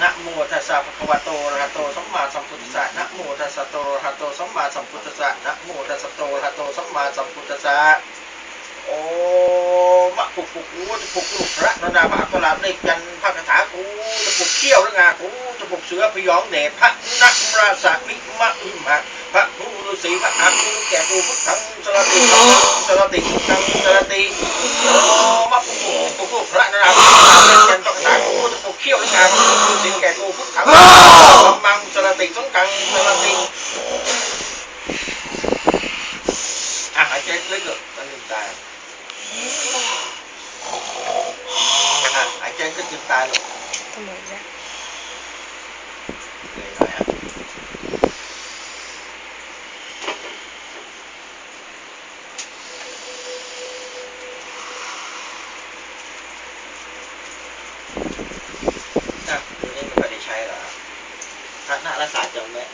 นะโมตัสสะภะคะวะโตอะระหะโตสัมมาสัมพุทธัสสะนะโมตัสสะโตอะระหะโตสัมมาสัมพุทธัสสะนะโมตัสสะโตอะระหะโตสัมมาสัมพุทธัสสะโอ้มะปุกปุกกูจะปุกลูกพระนนาพระอักขระเลขยันพระคาถากูจะปุกเขี้ยวระงากูจะปุกเสือพยองเดชพระนักราสะมิมะอิมะพระผู้ฤาษีพระอักขุแก่กูพุทธังสรติสรติทังสรติโอ้มะปุกปุกปุกลูกพระนนาพระ ขี้ยวระงาพระผู้ฤาษีแก่กูพุทธังมังจรติต้องกังจรติอะหายใจลึกๆแล้วลืมตาหายใจก็ลืมตาลง ทำไมนะ เลยหน่อยอะอะตัวนี้ไม่ค่อยได้ใช้หรอ พระนารักษาจำไว้